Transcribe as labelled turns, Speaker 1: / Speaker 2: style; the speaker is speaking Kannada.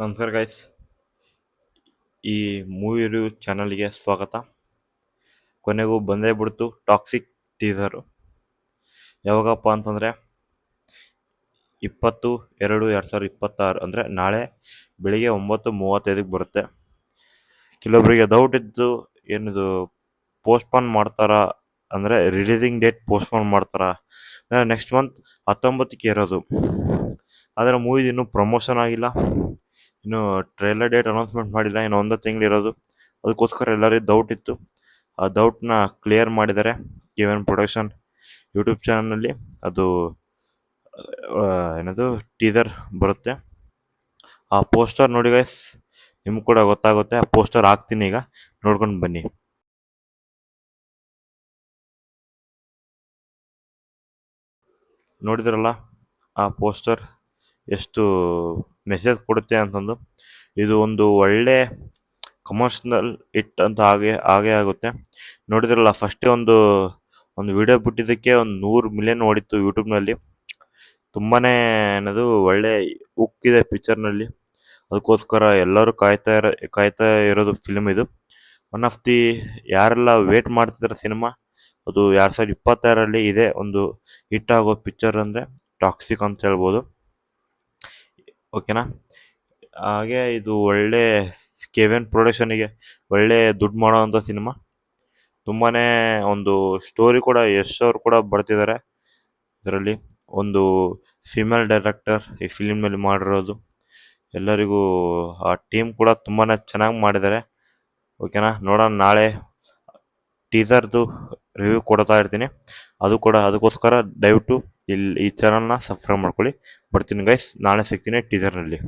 Speaker 1: ನಮಸ್ಕಾರ ಗೈಸ್ ಈ ಮೂವಿ ರಿವ್ಯೂ ಚಾನಲ್ಗೆ ಸ್ವಾಗತ. ಕೊನೆಗೂ ಬಂದೇ ಬಿಡ್ತು ಟಾಕ್ಸಿಕ್ ಟೀಸರು. ಯಾವಾಗಪ್ಪ ಅಂತಂದರೆ, ಇಪ್ಪತ್ತು, ಎರಡು ಎರಡು ಸಾವಿರದ ಇಪ್ಪತ್ತಾರು, ಅಂದರೆ ನಾಳೆ ಬೆಳಿಗ್ಗೆ ಒಂಬತ್ತು ಮೂವತ್ತೈದಕ್ಕೆ ಬರುತ್ತೆ. ಕೆಲವೊಬ್ಬರಿಗೆ ಡೌಟ್ ಇದ್ದು ಏನಿದು ಪೋಸ್ಟ್ಪೋನ್ ಮಾಡ್ತಾರಾ, ಅಂದರೆ ರಿಲೀಸಿಂಗ್ ಡೇಟ್ ಪೋಸ್ಟ್ಪೋನ್ ಮಾಡ್ತಾರಾ, ಅಂದರೆ ನೆಕ್ಸ್ಟ್ ಮಂತ್ ಹತ್ತೊಂಬತ್ತಕ್ಕೆ ಇರೋದು. ಆದರೆ ಮೂವಿದು ಇನ್ನೂ ಪ್ರಮೋಷನ್ ಆಗಿಲ್ಲ. ಇನ್ನು ಟ್ರೈಲರ್ ಡೇಟ್ ಅನೌನ್ಸ್ಮೆಂಟ್ ಮಾಡಿಲ್ಲ, ಇನ್ನು ಒಂದು ತಿಂಗಳಿರೋದು ಅದಕ್ಕೋಸ್ಕರ ಎಲ್ಲರಿಗೂ ಡೌಟ್ ಇತ್ತು. ಆ ಡೌಟ್ನ ಕ್ಲಿಯರ್ ಮಾಡಿದ್ದಾರೆ ಕೆ ಎನ್ ಪ್ರೊಡಕ್ಷನ್ ಯೂಟ್ಯೂಬ್ ಚಾನಲ್ನಲ್ಲಿ ಅದು ಏನದು ಟೀಸರ್ ಬರುತ್ತೆ. ಆ ಪೋಸ್ಟರ್ ನೋಡಿ ಗೈಸ್ ನಿಮ್ಗೆ ಕೂಡ ಗೊತ್ತಾಗುತ್ತೆ. ಆ ಪೋಸ್ಟರ್ ಹಾಕ್ತೀನಿ ಈಗ. ನೋಡ್ಕೊಂಡು ಬನ್ನಿ. ನೋಡಿದ್ರಲ್ಲ, ಆ ಪೋಸ್ಟರ್ ಎಷ್ಟು ಮೆಸೇಜ್ ಕೊಡುತ್ತೆ ಅಂತಂದು. ಇದು ಒಂದು ಒಳ್ಳೆ ಕಮರ್ಷಿಯಲ್ ಇಟ್ ಅಂತ ಹಾಗೆ ಹಾಗೆ ಆಗುತ್ತೆ. ನೋಡಿದ್ರಲ್ಲ ಫಸ್ಟೇ ಒಂದು ಒಂದು ವಿಡಿಯೋ ಬಿಟ್ಟಿದ್ದಕ್ಕೆ ಒಂದು ನೂರು ಮಿಲಿಯನ್ ಓಡಿತ್ತು ಯೂಟ್ಯೂಬ್ನಲ್ಲಿ ತುಂಬಾ ಏನದು, ಒಳ್ಳೆ ಉಕ್ಕಿದೆ ಪಿಕ್ಚರ್ನಲ್ಲಿ ಅದಕ್ಕೋಸ್ಕರ ಎಲ್ಲರೂ ಕಾಯ್ತಾ ಇರೋ, ಕಾಯ್ತಾ ಇರೋದು ಫಿಲ್ಮ್ ಇದು. ಒನ್ ಆಫ್ ದಿ ಯಾರೆಲ್ಲ ವೇಟ್ ಮಾಡ್ತಿದ್ದಾರೆ ಸಿನಿಮಾ ಅದು ಎರಡು ಸಾವಿರದ ಇಪ್ಪತ್ತಾರರಲ್ಲಿ ಇದೆ ಒಂದು ಹಿಟ್ ಆಗೋ ಪಿಕ್ಚರ್ ಅಂದರೆ ಟಾಕ್ಸಿಕ್ ಅಂತ ಹೇಳ್ಬೋದು. ಓಕೆನಾ? ಹಾಗೆ ಇದು ಒಳ್ಳೆ ಕೆ ವಿ ಎನ್ ಪ್ರೊಡಕ್ಷನಿಗೆ ಒಳ್ಳೆ ದುಡ್ಡು ಮಾಡೋವಂಥ ಸಿನಿಮಾ ತುಂಬಾ ಒಂದು ಸ್ಟೋರಿ ಕೂಡ ಯಶ್ ಅವರು ಕೂಡ ಬರ್ತಿದ್ದಾರೆ ಇದರಲ್ಲಿ ಒಂದು ಫಿಮೇಲ್ ಡೈರೆಕ್ಟರ್ ಈ ಫಿಲಿಮ್ನಲ್ಲಿ ಮಾಡಿರೋದು. ಎಲ್ಲರಿಗೂ ಆ ಟೀಮ್ ಕೂಡ ತುಂಬಾ ಚೆನ್ನಾಗಿ ಮಾಡಿದ್ದಾರೆ ಓಕೆನಾ? ನೋಡೋಣ, ನಾಳೆ ಟೀಸರ್ದು ರಿವ್ಯೂ ಕೊಡ್ತಾ ಇರ್ತೀನಿ. ಅದು ಕೂಡ ಅದಕ್ಕೋಸ್ಕರ ದಯವಿಟ್ಟು ಇಲ್ಲಿ ಈ ಚಾನಲ್ನ ಸಬ್ಸ್ಕ್ರೈಬ್ ಮಾಡ್ಕೊಳ್ಳಿ. ಬರ್ತೀನಿ ಗೈಸ್ ನಾಳೆ ಸಿಗ್ತೀನಿ ಟೀಸರ್ನಲ್ಲಿ